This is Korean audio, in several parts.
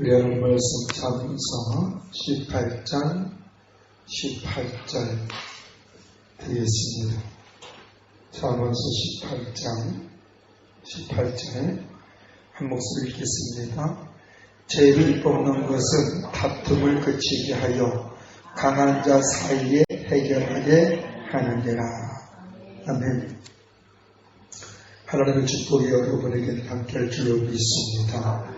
우리 하는 말씀 참서 18장 18절 드리겠습니다. 잠언서 18장 18절에 한 목소리 읽겠습니다. 죄를 뽑는 것은 다툼을 그치게 하여 강한 자 사이에 해결하게 하느니라. 아멘. 하나님의 축복이 여러분에게 함께할 줄로 믿습니다.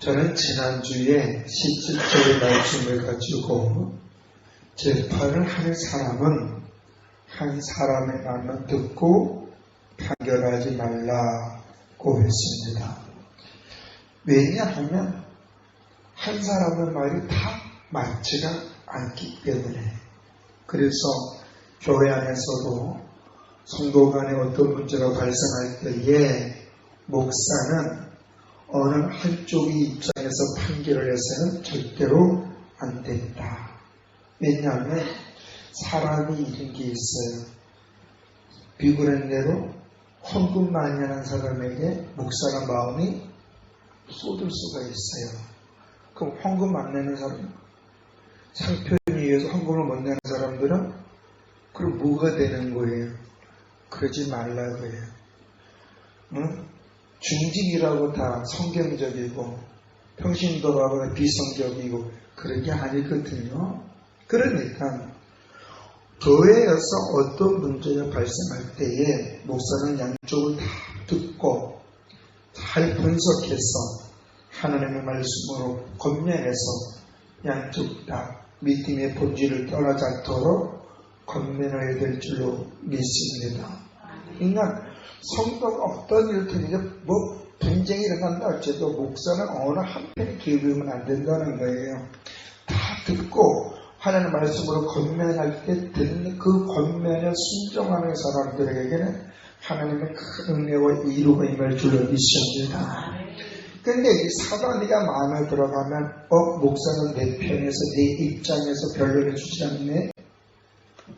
저는 지난주에 17절의 말씀을 가지고 재판을 하는 사람은 한 사람의 말만 듣고 판결하지 말라고 했습니다. 왜냐하면 한 사람의 말이 다 맞지가 않기 때문에 그래서 교회 안에서도 성도 간에 어떤 문제가 발생할 때에 목사는 어느 한쪽의 입장에서 판결을 해서는 절대로 안 된다. 왜냐하면 사람이 이런 게 있어요. 비굴한 대로 헌금 많이 하는 사람에게 목사의 마음이 쏟을 수가 있어요. 그럼 헌금 안 내는 사람, 상표에 의해서 헌금을 못 내는 사람들은 그럼 뭐가 되는 거예요? 그러지 말라고 해요 응? 중직이라고 다 성경적이고 평신도라고 비성적이고 그런 게 아니거든요. 그러니까 교회에서 어떤 문제가 발생할 때에 목사는 양쪽을 다 듣고 잘 분석해서 하나님의 말씀으로 건면해서 양쪽 다 믿음의 본질을 떠나지 않도록 건면해야 될 줄로 믿습니다. 그러니까 성도가 어떤 일을 뭐 분쟁이 일어난다 할지도 목사는 어느 한편에 기울이면 안 된다는 거예요. 다 듣고 하나님 말씀으로 건면할 때 듣는 그 건면에 순종하는 사람들에게는 하나님의 큰 은혜와 이루가 임할 줄로 믿습니다. 근데 이 사단이가 마음에 들어가면 어 목사는 내 편에서 내 입장에서 별로해 주지 않네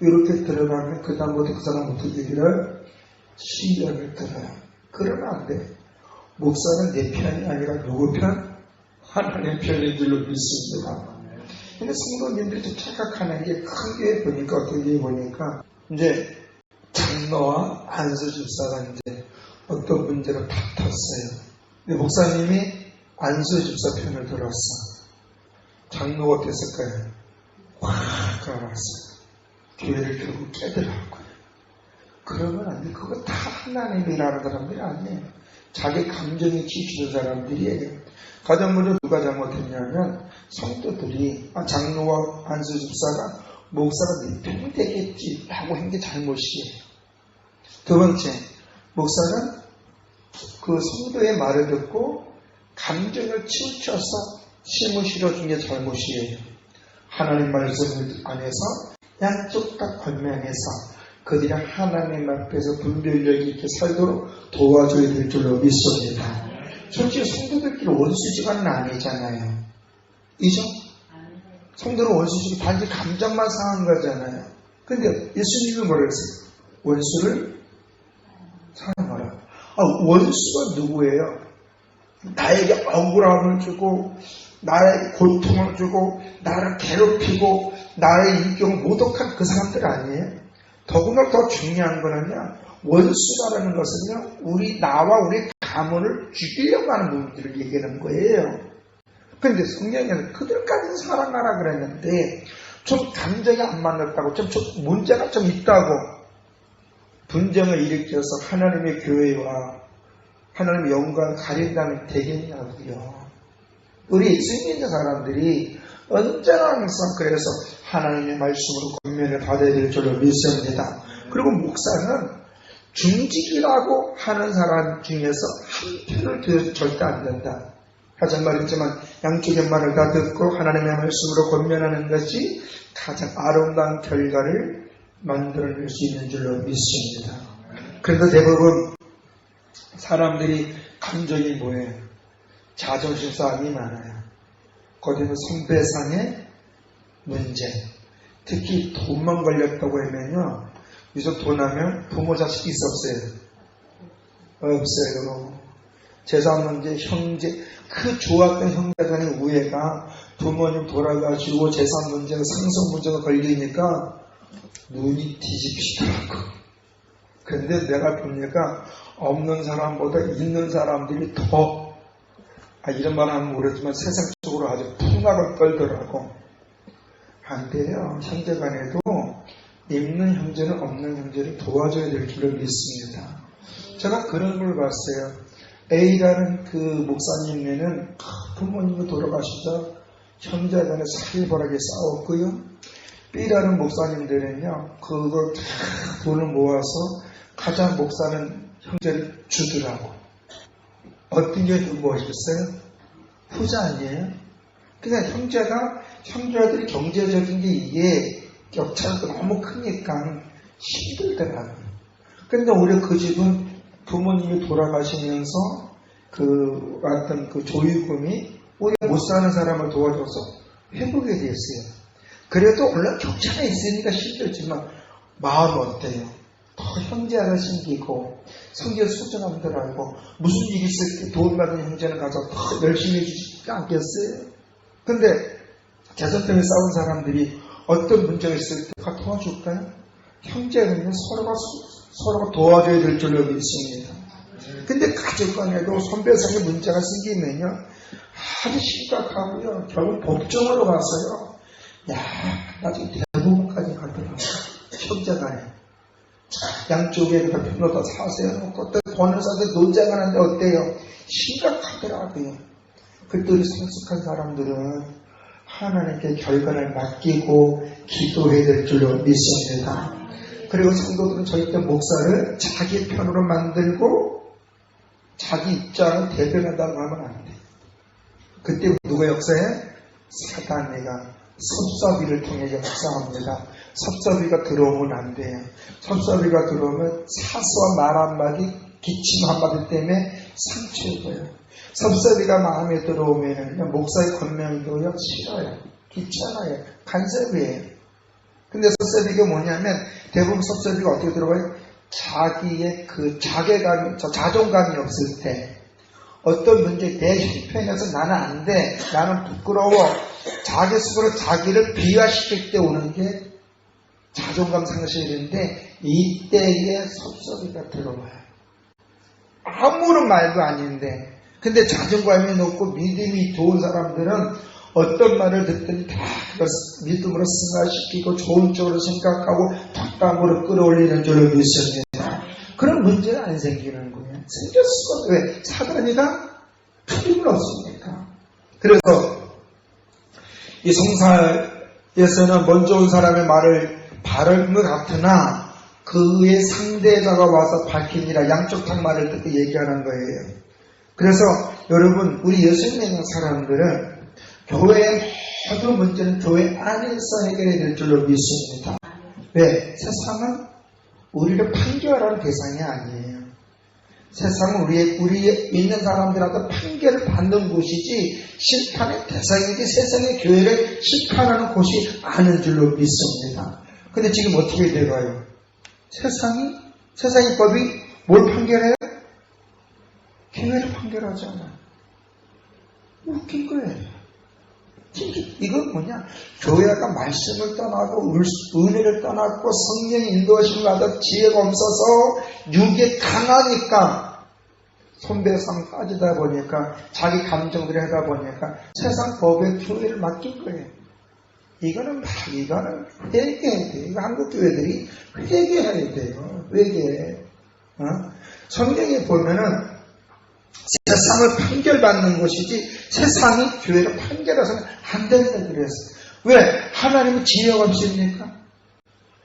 이렇게 들어가면 그 다음부터 그 사람부터 얘기를 시련을 들어요. 그러면 안 돼. 목사는 내 편이 아니라 누구 편? 하나님 편인 줄로 믿습니다. 근데 성도님들이 좀 착각하는 게 크게 보니까 어떻게 보니까 이제 장로와 안수 집사가 이제 어떤 문제로 다퉜어요. 근데 목사님이 안수 집사 편을 들었어. 장로가 됐을까요? 확 가라앉았어요. 교회를 결국 깨더라고요. 그러면 안 돼. 그거 다 하나님이라는 사람들이 아니에요. 자기 감정이 지키는 사람들이에요. 가장 먼저 누가 잘못했냐면 성도들이 아, 장로와 안수 집사가 목사가 내 편이 되겠지 라고 한 게 잘못이에요. 두 번째, 목사는 그 성도의 말을 듣고 감정을 치우쳐서 심을 실어준 게 잘못이에요. 하나님 말씀 안에서 양쪽 다 권면해서 그들이 하나님 앞에서 분별력 있게 살도록 도와줘야 될 줄로 믿습니다. 솔직히 성도들끼리 원수지간은 아니잖아요. 이죠? 성도는 원수지기 단지 감정만 상한 거잖아요. 근데 예수님이 뭐라 그랬어요? 원수를 사랑하라. 아, 원수가 누구예요? 나에게 억울함을 주고, 나의 고통을 주고, 나를 괴롭히고, 나의 인격을 모독한 그 사람들 아니에요? 더구나 더 중요한 거는요, 원수라는 것은요, 우리, 나와 우리 가문을 죽이려고 하는 분들을 얘기하는 거예요. 근데 성경에는 그들까지는 사랑하라 그랬는데, 좀 감정이 안 맞았다고, 좀, 좀 문제가 좀 있다고, 분쟁을 일으켜서 하나님의 교회와 하나님의 영광을 가린다면 되겠냐고요. 우리 예수 믿는 사람들이 언제나 항상 그래서 하나님의 말씀으로 권면을 받아야 될 줄로 믿습니다. 그리고 목사는 중직이라고 하는 사람 중에서 한 편을 절대 안 된다. 하자 말했지만 양쪽의 말을 다 듣고 하나님의 말씀으로 권면하는 것이 가장 아름다운 결과를 만들어낼 수 있는 줄로 믿습니다. 그런데 대부분 사람들이 감정이 뭐예요? 자존심 싸움이 많아요. 거기는 성배상의 문제. 특히 돈만 걸렸다고 하면요. 여기서 돈 하면 부모 자식이 있어 없어요? 없어요. 재산 문제, 형제, 그 좋았던 형제 간의 우애가 부모님 돌아가시고 재산 문제가 상속 문제가 걸리니까 눈이 뒤집히더라고. 근데 내가 보니까 없는 사람보다 있는 사람들이 더, 아, 이런 말 하면 모르지만 세상적으로 아주 풍악을 떨더라고. 안 돼요. 형제 간에도 있는 형제는 없는 형제를 도와줘야 될 줄을 믿습니다. 제가 그런 걸 봤어요. A라는 그 목사님네는 부모님이 돌아가시자 형제 간에 살벌하게 싸웠고요. B라는 목사님들은요, 그거 다 돈을 모아서 가장 목사는 형제를 주더라고. 어떤 게더 멋있어요? 후자 아니에요? 그냥 형제가, 형제들이 경제적인 게 이게 격차가 너무 크니까 힘들더라고요. 근데 오히려 그 집은 부모님이 돌아가시면서 그 왔던 그 조유금이 오히려 못 사는 사람을 도와줘서 회복이 됐어요. 그래도 물론 격차가 있으니까 힘들지만 마음 어때요? 더 형제 하나 생기고 성경 소중함들하고 무슨 일이 있을 때 도움받은 형제는 가서 더 열심히 해주지 않겠어요? 근데 재산 때문에 싸운 사람들이 어떤 문제가 있을 때다 도와줄까요? 형제는 서로가 서로가 도와줘야 될 줄로 믿습니다. 근데 가족 간에도 손배상의 문제가 생기면요 아주 심각하고요 결국 법정으로 가서요 야 나중에 대법원까지 가더라고요 형제 간에 양쪽에 다 별로 다 사세요 놓고 또 변호사들 논쟁을 하는데 어때요? 심각하더라고요 우리 성숙한 사람들은 하나님께 결과를 맡기고 기도해야 될 줄로 믿습니다. 그리고 성도들은 절대 목사를 자기 편으로 만들고 자기 입장을 대변한다고 하면 안 돼. 그때 누가 역사해? 사단이가 섭섭이를 통해 역사합니다. 섭섭이가 들어오면 안 돼요. 섭섭이가 들어오면 사소한 말 한마디, 기침 한마디 때문에 상처입어요. 섭섭이가 마음에 들어오면 목사의 권면도요 싫어요. 귀찮아요. 간섭이에요. 근데 섭섭이가 뭐냐면 대부분 섭섭이가 어떻게 들어가요? 자기의 그 자괴감, 저 자존감이 없을 때 어떤 문제 내 형편에서 나는 안 돼, 나는 부끄러워, 자기 스스로 자기를 비하시킬 때 오는 게 자존감 상실인데 이때에 섭섭이가 들어와요. 아무런 말도 아닌데 근데 자존감이 높고 믿음이 좋은 사람들은 어떤 말을 듣더니 다 믿음으로 승화시키고 좋은 쪽으로 생각하고 덕담으로 끌어올리는 줄을 믿습니다. 그런 문제는 안 생기는 거예요. 생겼어. 왜? 사단이가 틀림은 없으니까. 그래서 이 성사에서는 먼저 온 사람의 말을 바른 것 같으나 그의 상대자가 와서 밝히니라 양쪽 다 말을 듣고 얘기하는 거예요. 그래서 여러분 우리 예수 믿는 사람들은 교회의 모든 문제는 교회 안에서 해결해야 될 줄로 믿습니다. 왜? 세상은 우리를 판결하는 대상이 아니에요. 세상은 우리, 우리 있는 사람들한테 판결을 받는 곳이지 심판의 대상이지 세상의 교회를 심판하는 곳이 아닌 줄로 믿습니다. 근데 지금 어떻게 돼가요? 세상이, 세상의 법이 뭘 판결해요? 교회를 판결하잖아. 웃긴 거예요. 이건 뭐냐? 교회가 말씀을 떠나고 은혜를 떠났고 성령의 인도하심을 받아 지혜가 없어서 육에 강하니까 손배상 빠지다 보니까 자기 감정들이 하다 보니까 세상 법에 교회를 맡긴 거예요. 이거는 이거는 회개해야 돼요. 이거 한국 교회들이 회개해야 돼요. 회개. 어? 성경에 보면은 세상을 판결받는 것이지 세상이 교회를 판결해서는 안 된다 그랬어. 왜? 하나님은 지혜가 없습니까?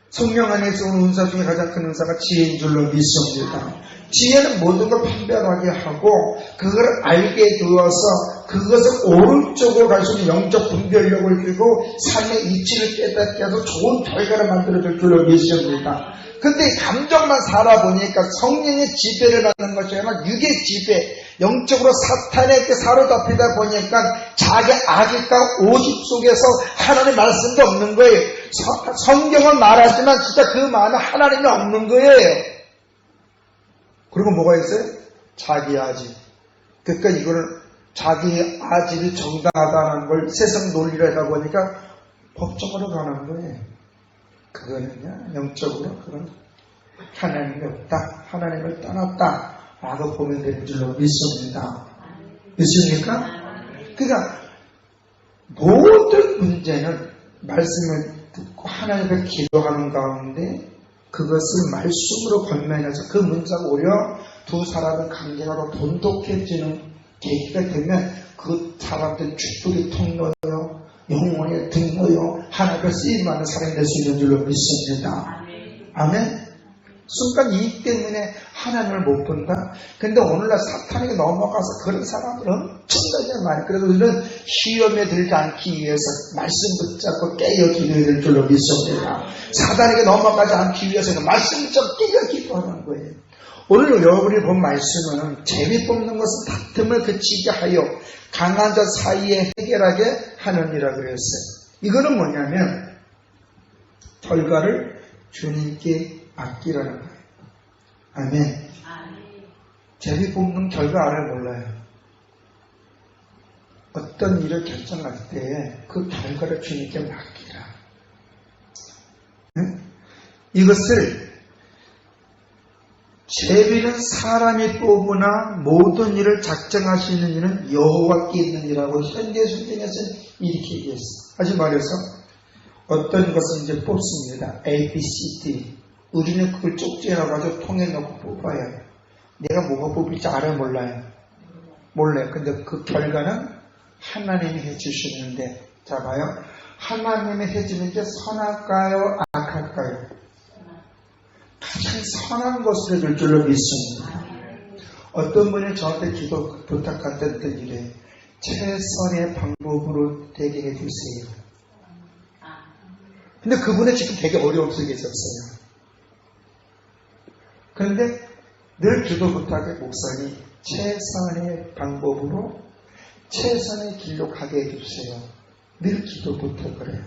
성령 안에서 온 은사 중에 가장 큰 은사가 지혜인 줄로 믿습니다. 지혜는 모든 걸 판별하게 하고 그걸 알게 되어서 그것을 오른쪽으로 갈 수 있는 영적 분별력을 주고 삶의 이치를 깨닫게 해서 좋은 결과를 만들어줄 줄로 믿습니다. 근데 감정만 살아보니까 성령의 지배를 받는 것이 아니라 육의 지배, 영적으로 사탄에게 사로잡히다 보니까 자기 악의과 오직 속에서 하나님의 말씀도 없는 거예요. 성경은 말하지만 진짜 그 마음에 하나님이 없는 거예요. 그리고 뭐가 있어요? 자기 아지. 그러니까 이걸 자기 아집이 정당하다는 걸 세상 논리로 하다 보니까 법적으로 가는 거예요. 그거는요, 영적으로 그건 하나님이 없다, 하나님을 떠났다, 라고 보면 되는 줄로 믿습니다. 믿습니까? 그러니까 모든 문제는 말씀을 듣고 하나님을 기도하는 가운데 그것을 말씀으로 건면해서 그 문제가 오히려 두 사람의 관계가 더 돈독해지는 계기가 되면 그 사람들 축복이 통로요, 영혼의 등로요, 하나님을 쓰임받는 사람이 될 수 있는 줄로 믿습니다. 아멘? 순간 이익 때문에 하나님을 못 본다? 근데 오늘날 사탄에게 넘어가서 그런 사람을 엄청나게 많이, 그래서 우리는 시험에 들지 않기 위해서 말씀 붙잡고 깨어 기도해야 될 줄로 믿습니다. 사단에게 넘어가지 않기 위해서는 말씀 붙잡고 깨어 기도하는 거예요. 오늘 여러분이 본 말씀은 재미 뽑는 것은 다툼을 그치게 하여 강한 자 사이에 해결하게 하느니라 그랬어요. 이거는 뭐냐면 결과를 주님께 맡기라는 거예요. 아멘. 제비 뽑는 결과 알아 몰라요. 어떤 일을 결정할 때 그 결과를 주님께 맡기라. 응? 이것을 제비는 사람이 뽑으나 모든 일을 작정하시는 일은 여호와께 있는 일하고 현대 순전에서는 이렇게 얘기했어. 다시 말해서 어떤 것은 이제 뽑습니다. A, B, C, D. 우리는 그걸 쪽지해놔가지고 통에 넣고 뽑아요. 내가 뭐가 뽑힐지 알아 몰라요. 몰라요. 근데 그 결과는 하나님이 해주시는데, 자 봐요. 하나님이 해주는 게 선할까요? 악할까요? 가장 선한 것을 해줄 줄로 믿습니다. 어떤 분이 저한테 기도 부탁할 때는 이래. 최선의 방법으로 되게 해주세요. 근데 그분은 지금 되게 어려움 속에 있었어요. 그런데 늘 기도 부탁에 목사님 최선의 방법으로 최선의 길로 가게 해주세요. 늘 기도 부탁을 해요.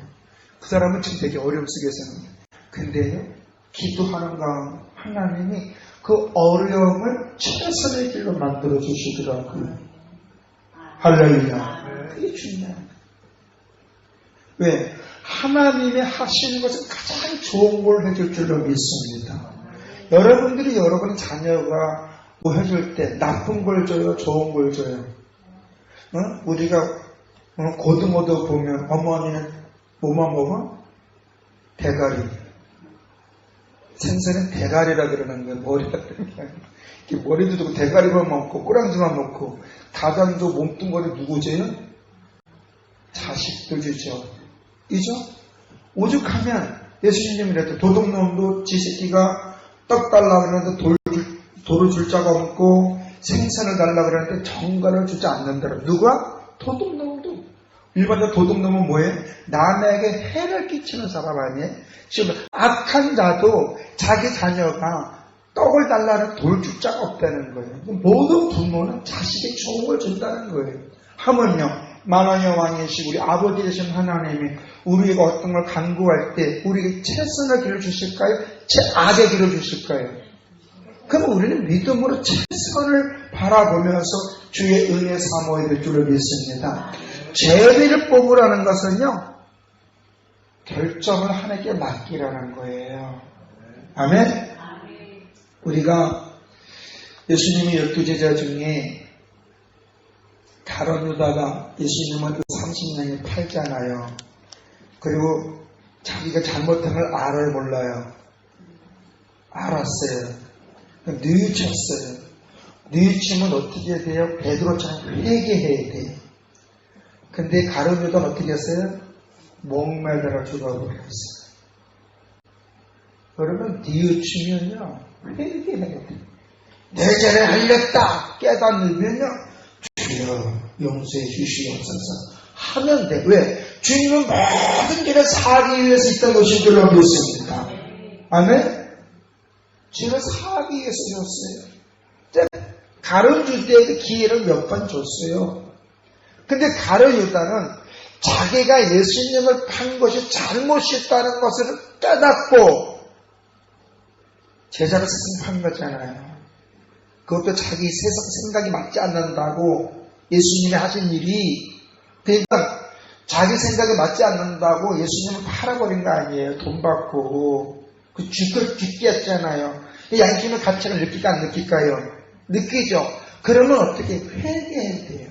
그 사람은 지금 되게 어려움 속에서는 근데요 기도하는 가운데 하나님이 그 어려움을 최선의 길로 만들어 주시더라고요. 할렐루야. 그게 중요해요. 왜? 하나님이 하시는 것은 가장 좋은 걸 해줄 줄로 믿습니다. 여러분들이 여러분 자녀가 뭐 해줄 때 나쁜 걸 줘요, 좋은 걸 줘요. 어? 우리가 어, 고등어도 보면 어머니는 뭐만 먹어? 대가리. 생선은 대가리라 그러는 거예요. 머리가 이렇게 머리도 두고 대가리만 먹고 꼬랑지만 먹고 가장도 몸뚱거리 누구 줘요? 자식들 주죠. 이죠? 오죽하면 예수님이라도 도둑놈도 지 새끼가 떡 달라 그러는데 돌, 돌을 줄 자가 없고 생선을 달라 그러는데 정가를 주지 않는다라. 누가? 도둑놈도. 일반적 도둑놈은 뭐예요? 남에게 해를 끼치는 사람 아니에요? 지금 악한 자도 자기 자녀가 떡을 달라는 돌줄 자가 없다는 거예요. 모든 부모는 자식이 좋은 걸 준다는 거예요. 하물며 만왕의 왕이신 우리 아버지 되신 하나님이 우리가 어떤 걸 간구할 때 우리에게 최선의 길을 주실까요? 최악의 길을 주실까요? 그럼 우리는 믿음으로 최선을 바라보면서 주의 은혜 사모해야 될 줄을 믿습니다. 제비를 뽑으라는 것은요, 결정을 하나님께 맡기라는 거예요. 아멘? 우리가 예수님의 열두 제자 중에 가론 유다가 예수님을 30년이 팔잖아요. 그리고 자기가 잘못한 걸 알아요, 몰라요? 알았어요. 뉘우쳤어요. 뉘우치면 어떻게 돼요? 베드로처럼 회개해야 돼요. 근데 가론 유다는 어떻게 했어요? 목매달아 죽어버렸어요. 그러면 뉘우치면요, 회개해야 돼요. 내 전에 알렸다 깨닫으면요, 주여 용서해 주시옵소서 하면 돼. 왜? 주님은 모든 길을 사기 위해서 있던 것인 줄로 믿습니다. 아멘? 죄를 사기 위해서 줬어요. 가론 유대에게 기회를 몇 번 줬어요. 근데 가론 유다는 자기가 예수님을 판 것이 잘못이었다는 것을 깨닫고 제자를 승판 거잖아요. 그것도 자기 세상 생각이 맞지 않는다고 예수님이 하신 일이 그러니까 자기 생각에 맞지 않는다고 예수님을 팔아버린 거 아니에요. 돈 받고 그 죽을 죽게 했잖아요. 양심의 가치를 느낄까 안 느낄까요? 느끼죠. 그러면 어떻게 회개해야 돼요.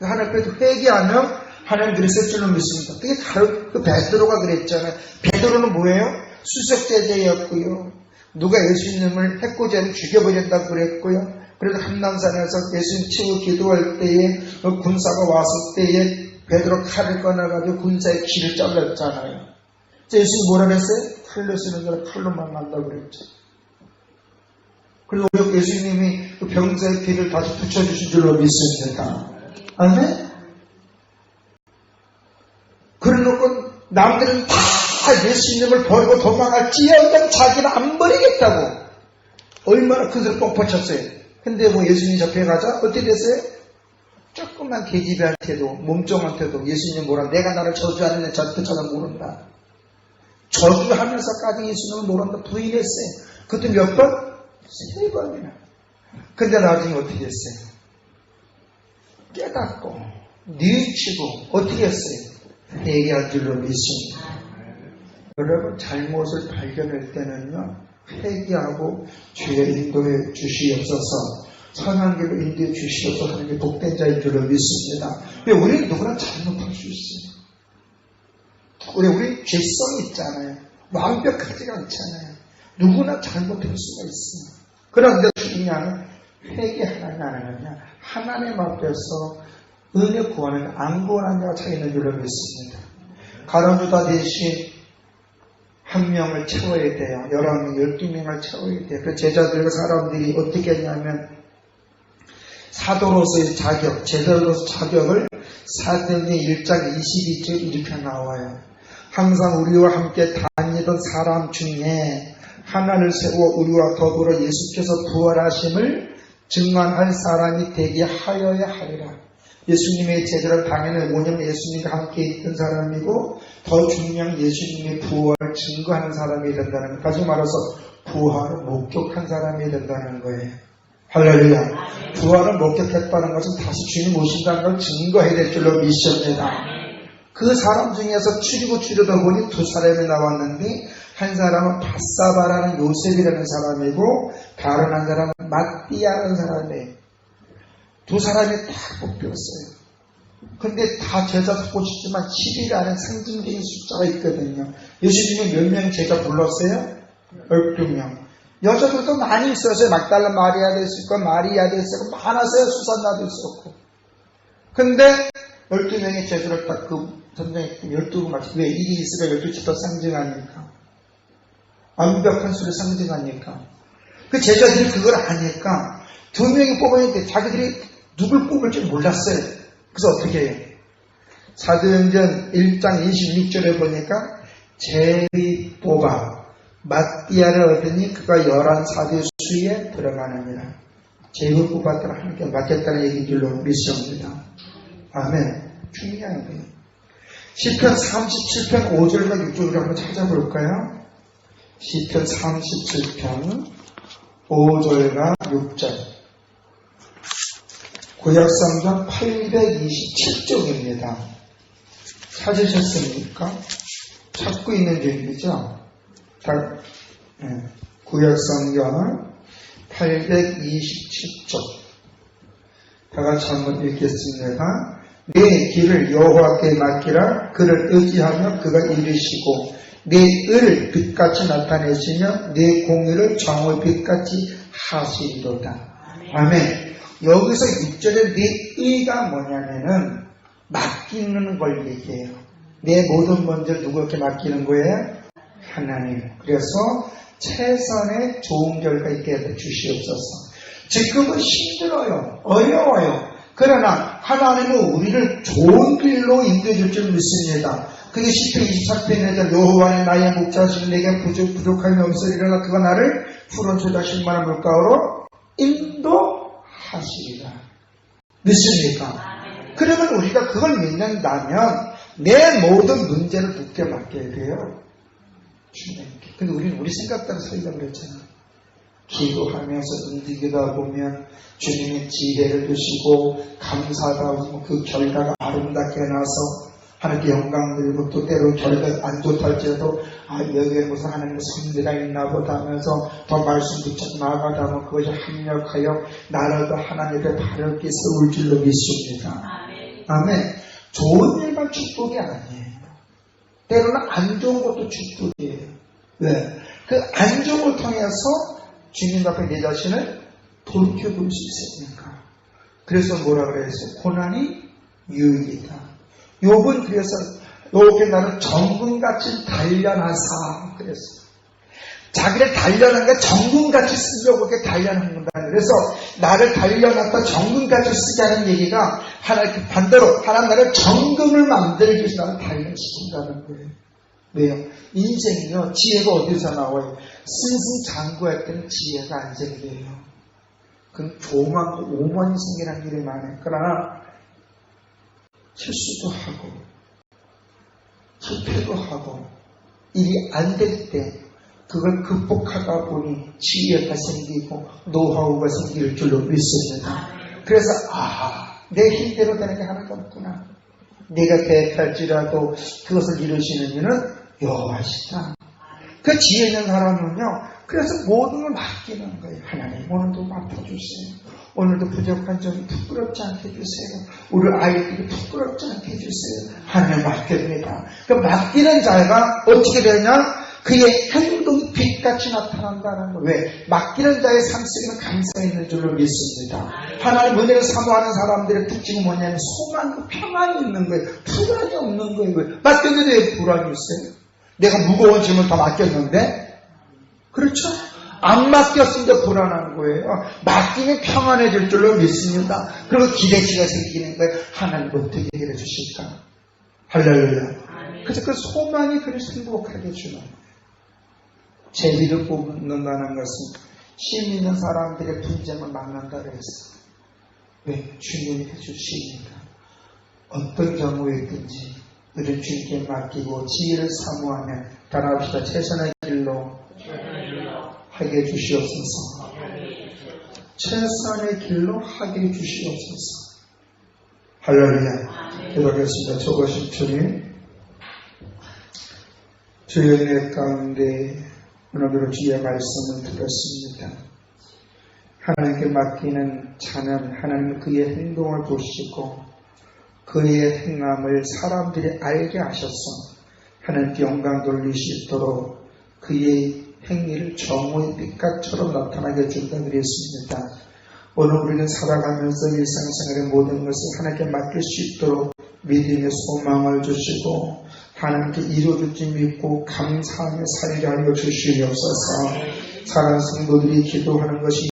하나님 앞에서 회개하면 하나님 그랬을 줄로 믿습니다. 그게 바로 그 베드로가 그랬잖아요. 베드로는 뭐예요? 수석제자였고요. 누가 예수님을 해코지하면 죽여버린다고 그랬고요. 그래도 한남산에서 예수님 치고 기도할 때에 그 군사가 왔을 때에 베드로 칼을 꺼내가지고 군사의 귀를 잘랐잖아요. 예수님 뭐라 그랬어요? 칼로 쓰는 자를 칼로 만난다고 그랬죠. 그리고 우리 예수님이 그 병자의 귀를 다시 붙여주신 줄로 믿습니다. 아멘? 그래놓고 남들은 다 예수님을 버리고 도망갈지어다 자기는 안 버리겠다고 얼마나 뻥 퍼쳤어요. 근데 뭐 예수님 접해 가자 어떻게 됐어요? 조금만 계집애한테도 몸종한테도 예수님 뭐라 내가 나를 저주하는 애 절대 저는 모른다. 저주하면서까지 예수님을 모른다 부인했어요. 그것도 몇 번? 세 번이나. 근데 나중에 어떻게 했어요? 깨닫고 뉘우치고 어떻게 했어요? 회개할 줄로 믿습니다. 여러분 잘못을 발견할 때는요 회개하고 주의 인도해 주시옵소서 선한 길로 인도해 주시옵소서 하는 게 복된 자인 줄로 믿습니다. 왜 우리는 누구나 잘못할 수 있어요. 우리 우리 죄성이 있잖아요. 완벽하지가 않잖아요. 누구나 잘못할 수가 있어요. 그런데 중요한 회개하느냐 안 하느냐 하나님 앞에서 은혜 구하는 안 구하는 자가 차이 있는 줄로 믿습니다. 가론유다 대신 한 명을 채워야 돼요. 여러 명, 열두 명을 채워야 돼요. 그 제자들과 사람들이 어떻게 했냐면 사도로서의 자격, 제자로서 자격을 사도행전 1장 22절 이렇게 나와요. 항상 우리와 함께 다니던 사람 중에 하나를 세워 우리와 더불어 예수께서 부활하심을 증언할 사람이 되게 하여야 하리라. 예수님의 제자는 당연히 5년 예수님과 함께 있던 사람이고 더 중요한 예수님의 부활을 증거하는 사람이 된다는 것. 다시 말해서 부활을 목격한 사람이 된다는 거예요. 할렐루야. 부활을 목격했다는 것은 다시 주님 오신다는 걸 증거해야 될 줄로 믿습니다. 그 사람 중에서 추리고 추리다 보니 두 사람이 나왔는데 한 사람은 바사바라는 요셉이라는 사람이고 다른 한 사람은 마띠아라는 사람이에요. 두 사람이 다 뽑혔어요. 근데 다 제자 보시지만 10이라는 상징적인 숫자가 있거든요. 예수님이 몇 명 제자 불렀어요? 12명. 여자들도 많이 있었어요. 막달라 마리아도 있었고, 마리아도 있었고, 많았어요. 수산나도 있었고. 근데 12명의 제자를 딱 그 전쟁에 12명 맞지. 왜? 이스라엘 12치 더 상징하니까. 완벽한 수를 상징하니까. 그 제자들이 그걸 아니까 두 명이 뽑았는데 자기들이 누굴 뽑을 줄 몰랐어요. 그래서 어떻게 해요? 사도행전 1장 26절에 보니까 제리 뽑아 마띠아를 얻으니 그가 열한 사대 수에 들어가느니라. 제일 뽑았더라 하나님께 맡겼다는 얘기인 줄로 믿습니다. 아멘. 중요한 거예요. 10편 37편 5절과 6절을 한번 찾아볼까요? 10편 37편 5절과 6절 구약성경 827쪽입니다. 찾으셨습니까? 찾고 있는 중이죠? 다, 예, 구약성경을 827쪽 다 같이 한번 읽겠습니다. 내 길을 여호와께 맡기라 그를 의지하며 그가 이르시고 내 의를 빛같이 나타내시며 내 공의를 정의 빛같이 하시리로다. 아멘. 여기서 6절에 내 의가 뭐냐면은 맡기는 걸 얘기해요. 내 모든 문제를 누구에게 맡기는 거예요? 하나님. 그래서 최선의 좋은 결과 있게 해 주시옵소서. 지금은 힘들어요. 어려워요. 그러나 하나님은 우리를 좋은 길로 인도해 줄 줄 믿습니다. 그게 10편 24편에서 여호와의 나의 목자신 내게 부족, 부족함이 없으리라 그가 나를 푸른 소다 실만한 물가로 인도 하시리라. 믿습니까? 그러면 우리가 그걸 믿는다면 내 모든 문제를 누게 맡겨야 돼요. 주님께. 근데 우리는 우리 생각대로 살려고 그랬잖아. 기도하면서 움직이다 보면 주님의 지혜를 주시고 감사하다 보면 그 결과가 아름답게 나서 하나님께 영광 드리고 또 때로 결과가 안 좋다할지라도 아 여기에 무슨 하나님의 선비가 있나 보다 하면서 더 말씀 듣자 나아가다 보면 그것이 합력하여 나라도 하나님 앞에 바르게 세울 줄로 믿습니다. 아멘. 좋은 일만 축복이 아니에요. 때로는 안 좋은 것도 축복이에요. 왜? 그 안 좋은 걸 통해서 주님 앞에 내 자신을 돌이켜볼 수 있으니까. 그래서 뭐라 그랬어요? 고난이 유익이다. 욕은 그래서 요게 나는 정금같이 단련하사 그랬어요. 자기를 단련한 게 정금같이 쓰려고 그렇게 단련한 건다. 그래서 나를 단련했다 정금같이 쓰게 하는 얘기가 하나님 반대로 하나님 나를 정금을 만들기 위해서 나를 단련시킨다는 거예요. 왜요? 인생이요 지혜가 어디서 나와요? 승승장구할 때는 지혜가 안 생겨요. 그건 조망 오만이 생기는 일이 많아요. 그러나 실수도 하고 실패도 하고 일이 안 될 때 그걸 극복하다 보니 지혜가 생기고 노하우가 생길 줄로 믿습니다. 그래서 아, 내 힘대로 되는 게 하나도 없구나. 내가 계획할지라도 그것을 이루시는 이는 여호와시다. 그 지혜 있는 사람은요. 그래서 모든 걸 맡기는 거예요. 하나님 오늘도 맡아주세요. 오늘도 부족한 점이 부끄럽지 않게 해주세요. 우리 아이들이 부끄럽지 않게 해주세요. 하나님 맡깁니다. 그 맡기는 자가 어떻게 되냐? 그의 행동이 빛같이 나타난다는 거. 왜? 맡기는 자의 삶 속에는 감사가 있는 줄로 믿습니다. 하나님 은혜를 사모하는 사람들의 특징은 뭐냐면 소망과 평안이 있는 거예요. 불안이 없는 거예요. 왜? 맡겼는데 왜 불안이 있어요? 내가 무거운 짐을 다 맡겼는데? 그렇죠? 안 맡겼으니까 불안한 거예요. 맡기면 평안해질 줄로 믿습니다. 그리고 기대치가 생기는 거예요. 하나님 어떻게 해결해 주실까? 할렐루야. 그래서 그 소망이 그리스 행복하게 주는 거예요. 제비를 뽑는다는 것은 심 있는 사람들의 분쟁을 막는다 그랬어. 왜? 주님이 해주시니까. 어떤 경우에 든지 우리 주님께 맡기고 지혜를 사모하면 따라합시다. 최선의 길로 하게 해주시옵소서. 최선의 길로 하게 해주시옵소서. 할렐루야. 기도하겠습니다. 저것이 주님. 주의 은혜 가운데 오늘도 주의 말씀을 들었습니다. 하나님께 맡기는 자는 하나님 그의 행동을 보시고 그의 행함을 사람들이 알게 하셔서 하나님께 영광 돌리시도록 그의 행위를 정오의 빛깔처럼 나타나게 해준다 그랬습니다. 오늘 우리는 살아가면서 일상생활의 모든 것을 하나님께 맡길 수 있도록 믿음의 소망을 주시고 하나님께 이루어질 줄 믿고 감사하며 살게 하여 주시옵소서. 사랑하는 성도들이 기도하는 것이